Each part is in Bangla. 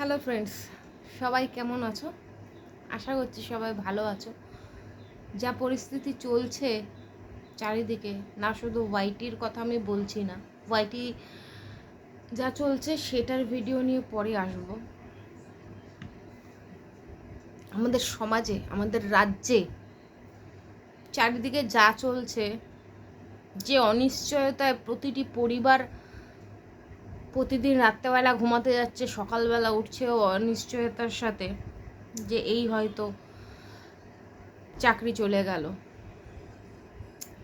হ্যালো ফ্রেন্ডস সবাই কেমন আছো? আশা করছি সবাই ভালো আছো। যা পরিস্থিতি চলছে চারিদিকে, না শুধু ওয়াইটির কথা আমি বলছি না ওয়াইটি যা চলছে সেটার ভিডিও নিয়ে পরে আসব। আমাদের সমাজে, আমাদের রাজ্যে চারিদিকে যা চলছে, যে অনিশ্চয়তায় প্রতিটি পরিবার প্রতিদিন রাত্রেবেলা ঘুমাতে যাচ্ছে, সকালবেলা উঠছে ও অনিশ্চয়তার সাথে যে এই হয়তো চাকরি চলে গেল।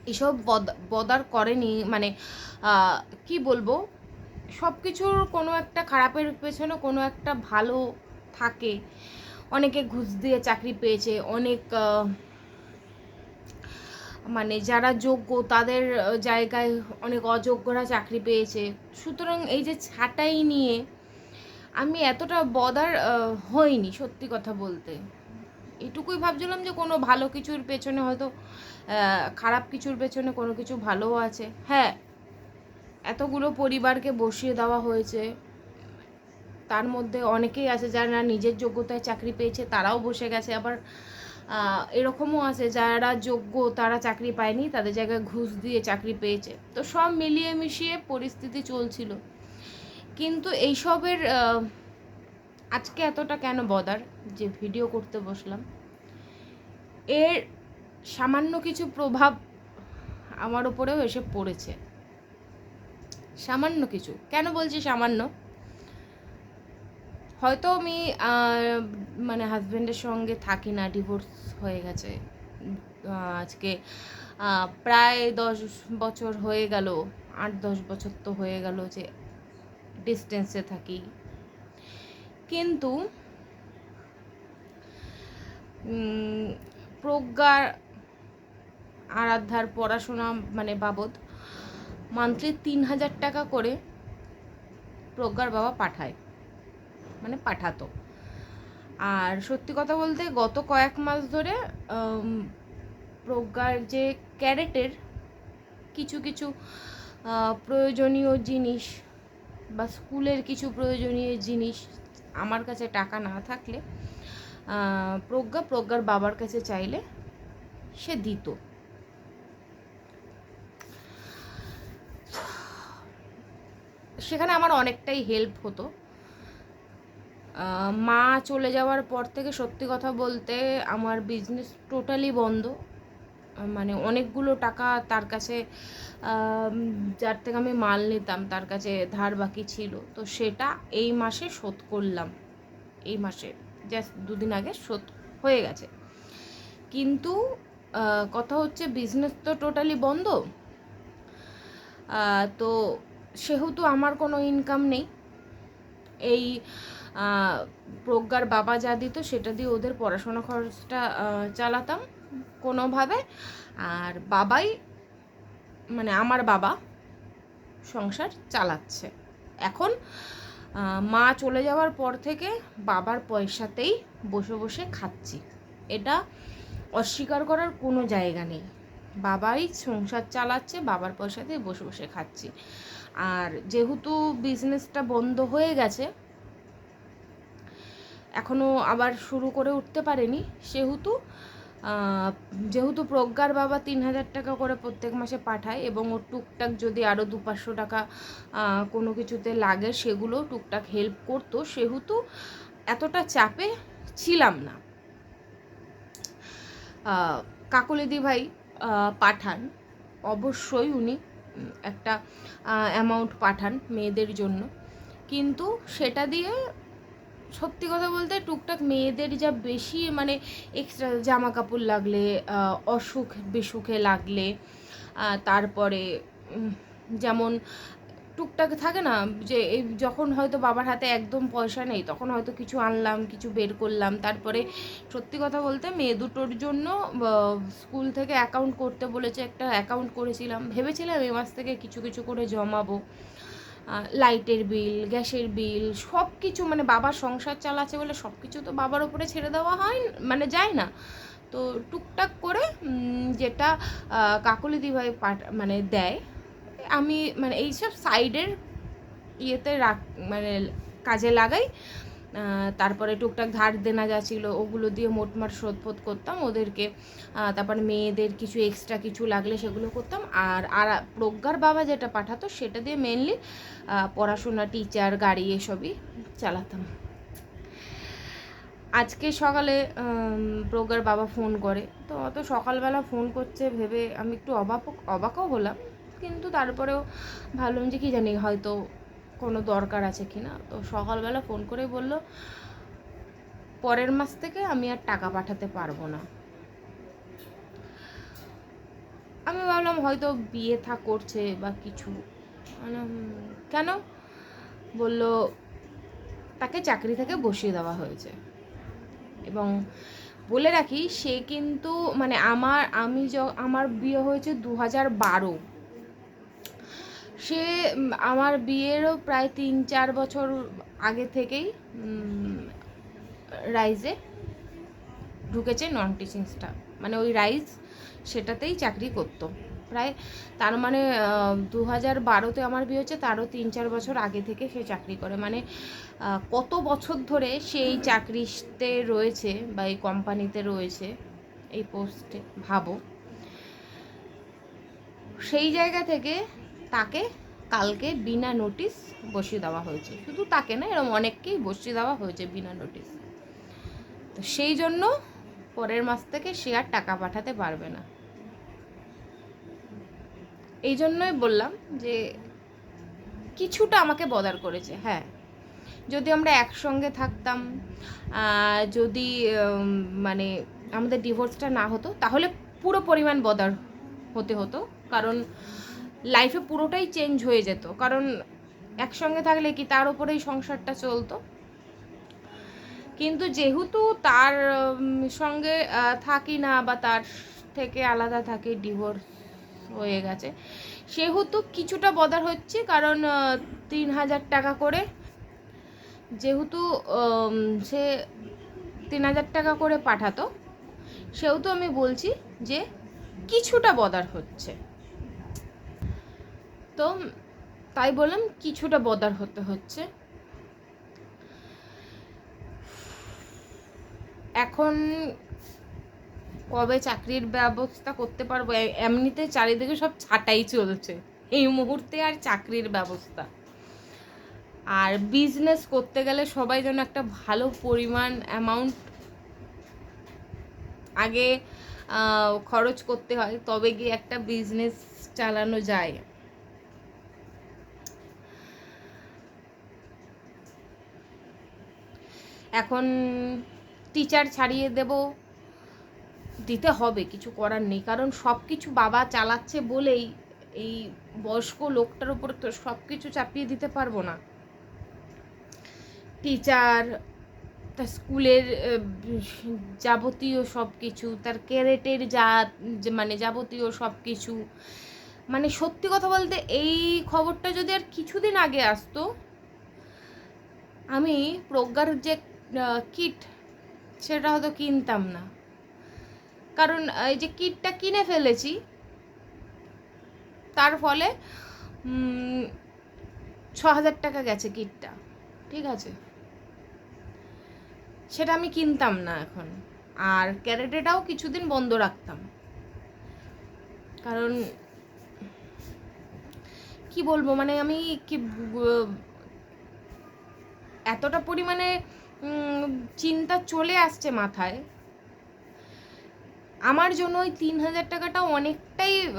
এসব বদ- বদার করেনি মানে কি বলব? সব কিছুর কোনো একটা খারাপের পেছনে কোনো একটা ভালো থাকে। অনেকে ঘুষ দিয়ে চাকরি পেয়েছে, অনেক মানে যারা যোগ্য তাদের জায়গায় অনেক অযোগ্যরা চাকরি পেয়েছে। সুতরাং এই যে ছাঁটাই নিয়ে আমি এতটা বদার হইনি সত্যি কথা বলতে। এটুকুই ভাবছিলাম যে কোনো ভালো কিছুর পেছনে হয়তো খারাপ কিছুর পেছনে কোনো কিছু ভালোও আছে। হ্যাঁ এতগুলো পরিবারকে বসিয়ে দেওয়া হয়েছে। তার মধ্যে অনেকেই আছে যারা নিজের যোগ্যতায় চাকরি পেয়েছে, তারাও বসে গেছে। আবার এরকমও আছে যারা যোগ্য, তারা চাকরি পায়নি, তাদের জায়গায় ঘুষ দিয়ে চাকরি পেয়েছে। তো সব মিলিয়ে মিশিয়ে পরিস্থিতি চলছিল। কিন্তু এইসবের আজকে এতটা কেন বদার? যে ভিডিও করতে বসলাম। এর সামান্য কিছু প্রভাব আমার উপরেও এসে পড়েছে। সামান্য কিছু। কেন বলছি সামান্য? হয়তো আমি মানে হাজব্যান্ডের সঙ্গে থাকি না ডিভোর্স হয়ে গেছে। আজকে প্রায় দশ বছর হয়ে গেল, আট দশ বছর তো হয়ে গেল যে ডিস্টেন্সে থাকি। কিন্তু প্রজ্ঞার আরাধ্যার পড়াশোনা মানে বাবদ মান্থলি তিন হাজার টাকা করে প্রজ্ঞার বাবা পাঠায়। মানে পাঠাতো। আর সত্যি কথা বলতে গত কয়েক মাস ধরে প্রজ্ঞার যে ক্যারেটের কিছু কিছু প্রয়োজনীয় জিনিস বা স্কুলের কিছু প্রয়োজনীয় জিনিস আমার কাছে টাকা না থাকলে প্রজ্ঞা প্রজ্ঞার বাবার কাছে চাইলে সে দিত। সেখানে আমার অনেকটাই হেল্প হতো। মা চলে যাওয়ার পর থেকে সত্যি কথা বলতে আমার বিজনেস টোটালি বন্ধ। মানে অনেকগুলো টাকা তার কাছে যার থেকে আমি মাল নিতাম, তার কাছে ধার বাকি ছিল। তো সেটা এই মাসে শোধ করলাম। এই মাসে জাস্ট দুদিন আগে শোধ হয়ে গেছে। কিন্তু কথা হচ্ছে বিজনেস তো টোটালি বন্ধ। তো সেহেতু আমার কোনো ইনকাম নেই। এই প্রজ্ঞার বাবা যা দিত সেটা দিয়ে ওদের পড়াশোনা খরচটা চালাতাম কোনোভাবে। আর বাবাই মানে আমার বাবা সংসার চালাচ্ছে। এখন মা চলে যাওয়ার পর থেকে বাবার পয়সাতেই বসে বসে খাচ্ছি। এটা অস্বীকার করার কোনো জায়গা নেই। বাবাই সংসার চালাচ্ছে, বাবার পয়সাতেই বসে বসে খাচ্ছি। আর যেহেতু বিজনেসটা বন্ধ হয়ে গেছে এখনও আবার শুরু করে উঠতে পারেনি। সেহেতু যেহেতু প্রজ্ঞার বাবা তিন হাজার টাকা করে প্রত্যেক মাসে পাঠায় এবং ওর টুকটাক যদি আরও দু পাঁচশো টাকা কোনো কিছুতে লাগে সেগুলো টুকটাক হেল্প করতো, সেহেতু এতটা চাপে ছিলাম না। কাকলিদি ভাই পাঠান। অবশ্যই উনি একটা অ্যামাউন্ট পাঠান মেয়েদের জন্য। কিন্তু সেটা দিয়ে সত্যি কথা বলতে টুকটাক মেয়েদের যা বেশি মানে এক্সট্রা জামা কাপড় লাগলে অসুখ বিসুখে লাগলে তারপরে যেমন টুকটাক থাকে না যে এই যখন হয়তো বাবার হাতে একদম পয়সা নেই, তখন হয়তো কিছু আনলাম, কিছু বের করলাম, তারপরে সত্যি কথা বলতে মেয়ে দুটোর জন্য স্কুল থেকে অ্যাকাউন্ট করতে বলেছে একটা অ্যাকাউন্ট করেছিলাম, ভেবেছিলাম এই মাস থেকে কিছু কিছু করে জমাবো। লাইটের বিল, গ্যাসের বিল সব কিছু মানে বাবার সংসার চালাচ্ছে বলে সব কিছু তো বাবার ওপরে ছেড়ে দেওয়া হয় মানে যায় না। তো টুকটাক করে যেটা কাকলি দিভাই পাঠ মানে দেয়, আমি মানে এইসব সাইডের ইয়েতে রাখ মানে কাজে লাগাই। তারপরে টুকটাক ধার দেনা যা ছিল, ওগুলো দিয়ে মোটমাট শোধ ফোধ করতাম। ওদেরকে তারপর মেয়েদের কিছু এক্সট্রা কিছু লাগলে সেগুলো করতাম। আর আর প্রজ্ঞার বাবা যেটা পাঠাতো, সেটা দিয়ে মেনলি পড়াশোনা টিচার গাড়ি এসবই চালাতাম। আজকে সকালে প্রজ্ঞার বাবা ফোন করে। তো অত সকালবেলা ফোন করছে ভেবে আমি একটু অবাক অবাকও হলাম। কিন্তু তারপরেও ভাবলাম যে কী জানি, হয়তো কোনো দরকার আছে কি না? তো সকালবেলা ফোন করে বলল পরের মাস থেকে আমি আর টাকা পাঠাতে পারব না। আমি ভাবলাম হয়তো বিয়ে থা করছে বা কিছু। মানে, কেন? বলল তাকে চাকরি থেকে বসিয়ে দেওয়া হয়েছে। এবং বলে রাখি সে কিন্তু মানে আমার আমি য আমার বিয়ে হয়েছে দু হাজার বারো। সে আমার বিয়েরও প্রায় তিন, চার বছর আগে থেকেই রাইজে ঢুকেছে নন টিচিং স্টাফ মানে ওই রাইজ সেটাতেই চাকরি করতো। প্রায় তার মানে দু হাজার বারোতে আমার বিয়ে হচ্ছে তারও তিন, চার বছর আগে থেকে সে চাকরি করে। মানে কত বছর ধরে সেই চাকরিতে রয়েছে বা এই কোম্পানিতে রয়েছে, এই পোস্টে, ভাবো। সেই জায়গা থেকে তাকে কালকে বিনা নোটিশ বসিয়ে দেওয়া হয়েছে। শুধু তাকে না এরকম অনেককেই বসিয়ে দেওয়া হয়েছে বিনা নোটিশ। তো সেই জন্য পরের মাস থেকে সে আর টাকা পাঠাতে পারবে না। এই জন্যই বললাম যে কিছুটা আমাকে বদার করেছে হ্যাঁ। যদি আমরা একসঙ্গে থাকতাম যদি মানে আমাদের ডিভোর্সটা না হতো, তাহলে পুরো পরিমাণ বদার হতে হতো। কারণ লাইফে পুরোটাই চেঞ্জ হয়ে যেত। কারণ একসঙ্গে থাকলে কি তার উপরেই সংসারটা চলতো? কিন্তু যেহেতু তার সঙ্গে থাকি না বা তার থেকে আলাদা থাকি ডিভোর্স হয়ে গেছে, সেহেতু কিছুটা বদার হচ্ছে। কারণ তিন হাজার টাকা করে যেহেতু সে তিন হাজার টাকা করে পাঠাতো, সেহেতু আমি বলছি যে কিছুটা বদার হচ্ছে। তো তাই বললাম কিছুটা বদার হতে হচ্ছে। এখন কবে চাকরির ব্যবস্থা করতে পারব? এমনিতে চারিদিকে সব ছাটাই চলছে। এই মুহূর্তে আর চাকরির ব্যবস্থা। আর বিজনেস করতে গেলে সবাই যেন একটা ভালো পরিমাণ অ্যামাউন্ট আগে খরচ করতে হয়, তবে গিয়ে একটা বিজনেস চালানো যায়। এখন টিচার ছাড়িয়ে দেব। দিতে হবে, কিছু করার নেই। কারণ সব কিছু বাবা চালাচ্ছে বলেই এই বয়স্ক লোকটার উপর তো সব কিছু চাপিয়ে দিতে পারব না। টিচার তার স্কুলের যাবতীয় সব কিছু তার ক্যারেটের যা মানে যাবতীয় সব কিছু মানে সত্যি কথা বলতে এই খবরটা যদি আর কিছুদিন আগে আসতো, আমি প্রজ্ঞার যে কিট সেটা হয়তো কিনতাম না। কারণ এই যে কিটটা কিনে ফেলেছি, তার ফলে ছ হাজার টাকা গেছে কিটটা ঠিক আছে? সেটা আমি কিনতাম না এখন। আর ক্যারেটেটাও কিছুদিন বন্ধ রাখতাম। কারণ, কি বলব মানে আমি কি এতটা পরিমাণে চিন্তা চলে আসছে মাথায়। আমার জন্য ওই তিন হাজার টাকাটা অনেকটাই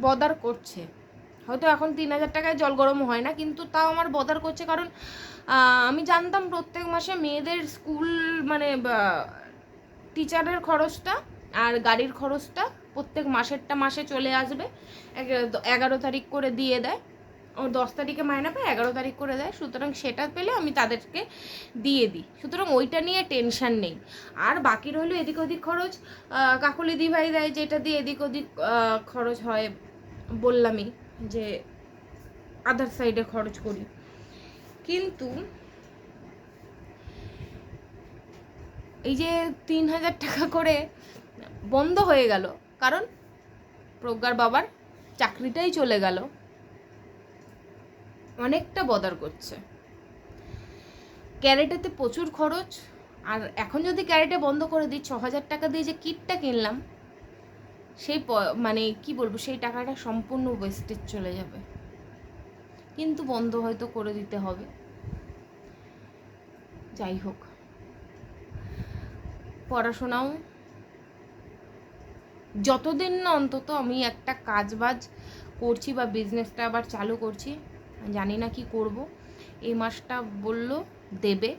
বদার করছে। হয়তো এখন তিন হাজার টাকায় জল গরম হয় না, কিন্তু তাও আমার বদার করছে কারণ আমি জানতাম প্রত্যেক মাসে মেয়েদের স্কুল মানে টিচারের খরচটা আর গাড়ির খরচটা প্রত্যেক মাসেরটা মাসে চলে আসবে। এগ- এগারো তারিখ করে দিয়ে দেয়। ও দশ তারিখে মায়না পায়, এগারো তারিখ করে দেয়। সুতরাং সেটা পেলে আমি তাদেরকে দিয়ে দিই। সুতরাং ওইটা নিয়ে টেনশন নেই। আর বাকি রইল এদিক ওদিক খরচ। কাকলি দিভাই দেয় যেটা দিয়ে এদিক ওদিক খরচ হয় বললামই যে আদার সাইডে খরচ করি। কিন্তু এই যে তিন হাজার টাকা করে বন্ধ হয়ে গেল, কারণ প্রজ্ঞার বাবার চাকরিটাই চলে গেল। অনেকটা বদার করছে। ক্যারেটেতে প্রচুর খরচ, আর এখন যদি ক্যারেটে বন্ধ করে দিই ছ হাজার টাকা দিয়ে যে কিটটা কিনলাম, সেই মানে কি বলব, সেই টাকাটা সম্পূর্ণ ওয়েস্টেজ চলে যাবে। কিন্তু বন্ধ হয়তো করে দিতে হবে। যাই হোক। পড়াশোনাও, যতদিন না অন্তত আমি একটা কাজ বাজ করছি বা বিজনেসটা আবার চালু করছি জানি না কি করব। এই মাসটা বলল, দেবে।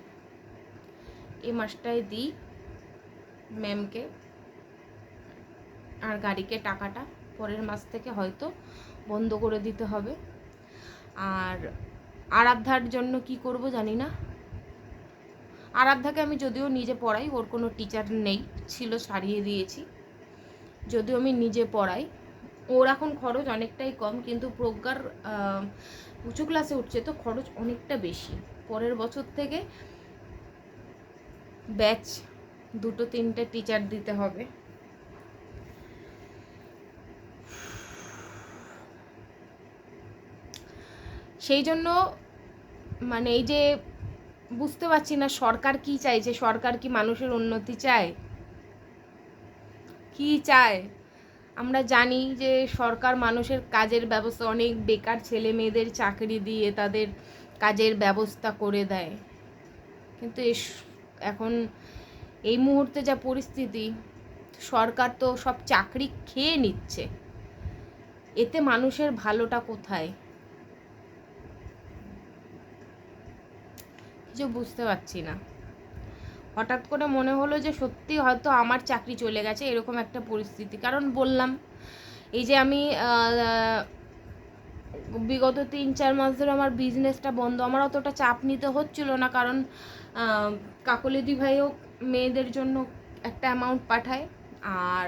এই মাসটায় দিই ম্যামকে। আর গাড়িকে টাকাটা পরের মাস থেকে হয়তো বন্ধ করে দিতে হবে। আর আরাধ্যার জন্য কি করব জানি না। আরাধ্যাকে আমি যদিও নিজে পড়াই, ওর কোনো টিচার নেই, ছিল সারিয়ে দিয়েছি। যদিও আমি নিজে পড়াই ওর এখন খরচ অনেকটাই কম, কিন্তু প্রজ্ঞার উঁচু ক্লাসে উঠছে তো খরচ অনেকটা বেশি। পরের বছর থেকে ব্যাচ দুটো, তিনটে টিচার দিতে হবে। সেই জন্য মানে এই যে বুঝতে পারছি না, সরকার কি চাইছে? সরকার কি মানুষের উন্নতি চায়? কি চায়? আমরা জানি যে সরকার মানুষের কাজের ব্যবস্থা অনেক বেকার ছেলে মেয়েদের চাকরি দিয়ে তাদের কাজের ব্যবস্থা করে দেয়। কিন্তু এখন এই মুহূর্তে যা পরিস্থিতি, সরকার তো সব চাকরি খেয়ে নিচ্ছে। এতে মানুষের ভালোটা কোথায়? কিছু বুঝতে পারছি না। হঠাৎ করে মনে হলো যে সত্যি হয়তো আমার চাকরি চলে গেছে, এরকম একটা পরিস্থিতি। কারণ বললাম, এই যে আমি বিগত তিন চার মাস ধরে আমার বিজনেসটা বন্ধ, আমার অতটা চাপ নিতে হচ্ছিল না কারণ কাকলিদি ভাইও মেয়েদের জন্য একটা অ্যামাউন্ট পাঠায় আর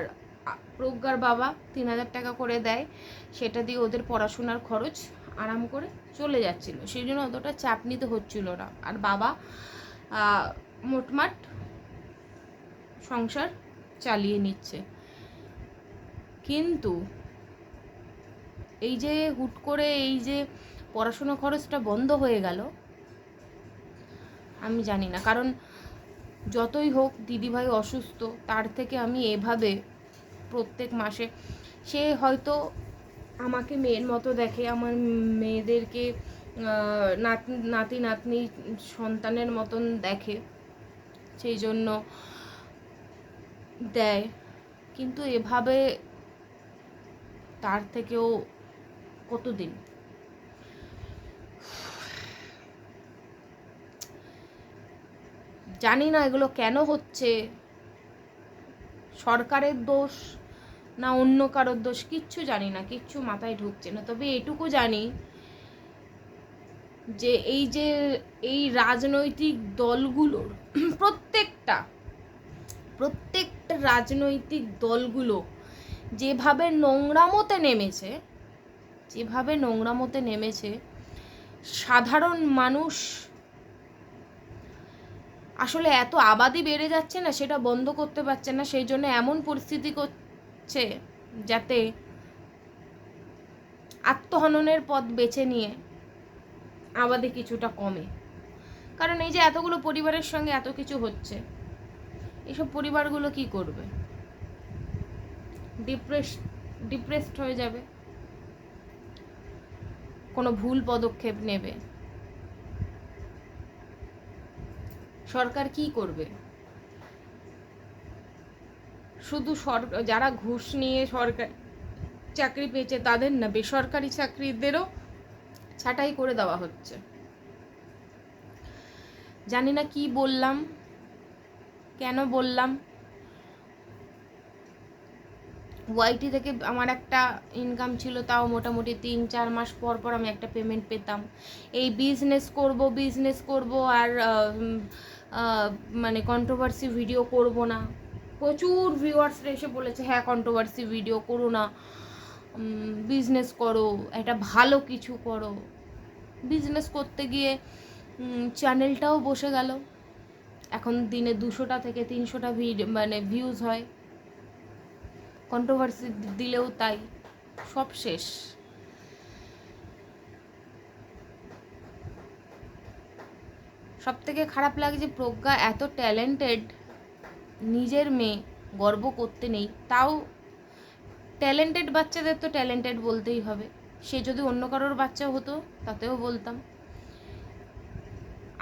প্রজ্ঞার বাবা তিন হাজার টাকা করে দেয়, সেটা দিয়ে ওদের পড়াশোনার খরচ আরাম করে চলে যাচ্ছিল। সেই জন্য অতটা চাপ নিতে হচ্ছিল না। আর বাবা মোটমাট সংসার চালিয়ে নিচ্ছে। কিন্তু এই যে হুট করে এই যে পড়াশোনা খরচটা বন্ধ হয়ে গেল, আমি জানি না। কারণ যতই হোক দিদিভাই অসুস্থ, তার থেকে আমি এভাবে প্রত্যেক মাসে সে হয়তো আমাকে মেয়ের মতো দেখে, আমার মেয়েদেরকে নাত নাতি নাতনি সন্তানের মতন দেখে। সেই জন্য দেয়। কিন্তু এভাবে তার থেকেও কতদিন? জানি না এগুলো কেন হচ্ছে। সরকারের দোষ না অন্য কারোর দোষ, কিচ্ছু জানি না, কিচ্ছু মাথায় ঢুকছে না। তবে এটুকু জানি যে এই যে এই রাজনৈতিক দলগুলোর প্রত্যেকটা প্রত্যেকটা রাজনৈতিক দলগুলো যেভাবে নোংরামতে নেমেছে, যেভাবে নোংরামতে নেমেছে, সাধারণ মানুষ আসলে এত আবাদি বেড়ে যাচ্ছে না, সেটা বন্ধ করতে পারছে না, সেই জন্য এমন পরিস্থিতি করছে যাতে আত্মহননের পথ বেছে নিয়ে আবাদি কিছুটা কমে। কারণ এই যে এতগুলো পরিবারের সঙ্গে এত কিছু হচ্ছে, এসব পরিবারগুলো কি করবে? ডিপ্রেস ডিপ্রেসড হয়ে যাবে। কোনো ভুল পদক্ষেপ নেবে। সরকার কি করবে? শুধু সরকার যারা ঘুষ নিয়ে সরকার, চাকরি পেয়েছে তাদের না, বেসরকারি চাকরিদেরও ছাঁটাই করে দেওয়া হচ্ছে। জানি না কি বললাম, কেন বললাম। ওয়াইটি থেকে আমার একটা ইনকাম ছিল, তাও মোটামুটি তিন চার মাস পর পর আমি একটা পেমেন্ট পেতাম। এই বিজনেস করব বিজনেস করব আর মানে কন্ট্রোভার্সি ভিডিও করব না। প্রচুর ভিউয়ার্সরা এসে বলেছে হ্যাঁ কন্ট্রোভার্সি ভিডিও করো না। বিজনেস করো, একটা ভালো কিছু করো। বিজনেস করতে গিয়ে চ্যানেলটাও বসে গেল। এখন দিনে দুশোটা থেকে তিনশোটা ভিড মানে ভিউজ হয়। কন্ট্রোভার্সি দিলেও তাই, সব শেষ। সব থেকে খারাপ লাগে যে প্রজ্ঞা এত ট্যালেন্টেড নিজের মেয়ে গর্ব করতে নেই, তাও ট্যালেন্টেড বাচ্চাদের তো ট্যালেন্টেড বলতেই হবে। সে যদি অন্য কারোর বাচ্চা হতো, তাতেও বলতাম।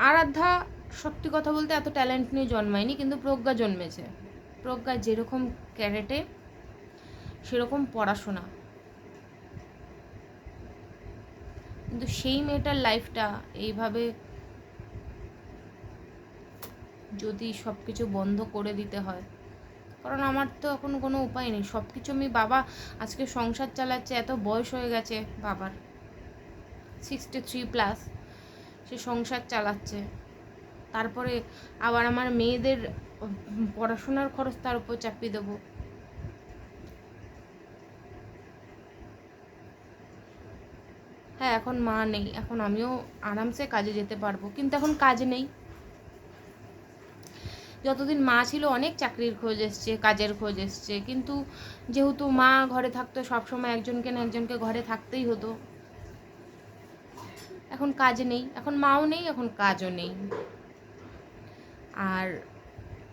আরাধ্যা সত্যি কথা বলতে এত ট্যালেন্ট নিয়ে জন্মায়নি, কিন্তু প্রজ্ঞা জন্মেছে। প্রজ্ঞা যেরকম ক্যারেটে, সেরকম পড়াশোনা। কিন্তু সেই মেয়েটার লাইফটা এইভাবে যদি সব কিছু বন্ধ করে দিতে হয় কারণ আমার তো এখন কোনো উপায় নেই। সব কিছু আমি বাবা আজকে সংসার চালাচ্ছে, এত বয়স হয়ে গেছে বাবার। সিক্সটি থ্রি প্লাস সে সংসার চালাচ্ছে। তারপরে আবার আমার মেয়েদের পড়াশোনার খরচ তার উপর চাপিয়ে দেবো। হ্যাঁ এখন মা নেই। এখন আমিও আরামসে কাজে যেতে পারব। কিন্তু এখন কাজ নেই। যতদিন মা ছিল অনেক চাকরির খোঁজ এসছে, কাজের খোঁজ এসছে। কিন্তু যেহেতু মা ঘরে থাকতো, সবসময় একজনকে না একজনকে ঘরে থাকতেই হতো। এখন কাজ নেই, এখন মাও নেই, এখন কাজও নেই। আর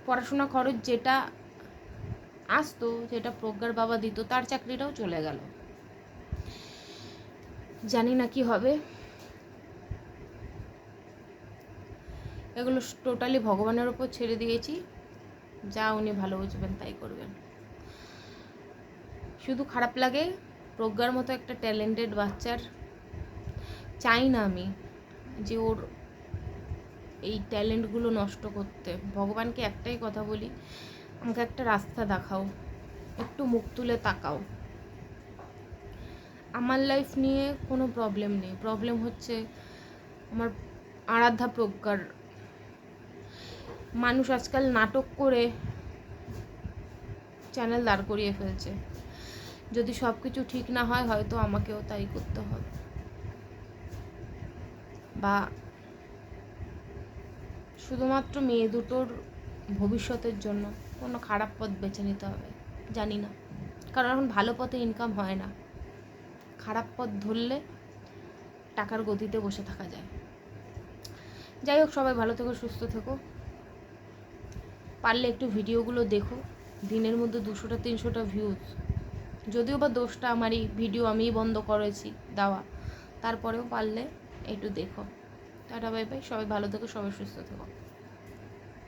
পড়াশোনা খরচ যেটা আসতো, যেটা প্রজ্ঞার বাবা দিত, তার চাকরিটাও চলে গেল। জানি না কি হবে। এগুলো টোটালি ভগবানের ওপর ছেড়ে দিয়েছি। যা উনি ভালো বুঝবেন, তাই করবেন। শুধু খারাপ লাগে, প্রজ্ঞার মতো একটা ট্যালেন্টেড বাচ্চার চাই না আমি যে ওর এই ট্যালেন্টগুলো নষ্ট করতে। ভগবানকে একটাই কথা বলি, আমাকে একটা রাস্তা দেখাও, একটু মুখ তুলে তাকাও। আমার লাইফ নিয়ে কোনো প্রবলেম নেই। প্রবলেম হচ্ছে আমার আরাধ্যা প্রজ্ঞার মানুষ আজকাল নাটক করে চ্যানেল দাঁড় করিয়ে ফেলছে। যদি সব কিছু ঠিক না হয়, হয়তো আমাকেও তাই করতে হবে। বা শুধুমাত্র মেয়ে দুটোর ভবিষ্যতের জন্য কোনো খারাপ পথ বেছে নিতে হবে, জানি না। কারণ এখন ভালো পথে ইনকাম হয় না। খারাপ পথ ধরলে টাকার গতিতে বসে থাকা যায়। যাই হোক, সবাই ভালো থেকো, সুস্থ থেকো। পারলে একটু ভিডিওগুলো দেখো। দিনের মধ্যে দুশোটা, তিনশোটা ভিউজ যদিও বা দোষটা আমারই ভিডিও আমিই বন্ধ করেছি দেওয়া। তারপরেও পারলে একটু দেখো। টাটা বাই বাই সবাই ভালো থেকো, সবাই সুস্থ থেকো।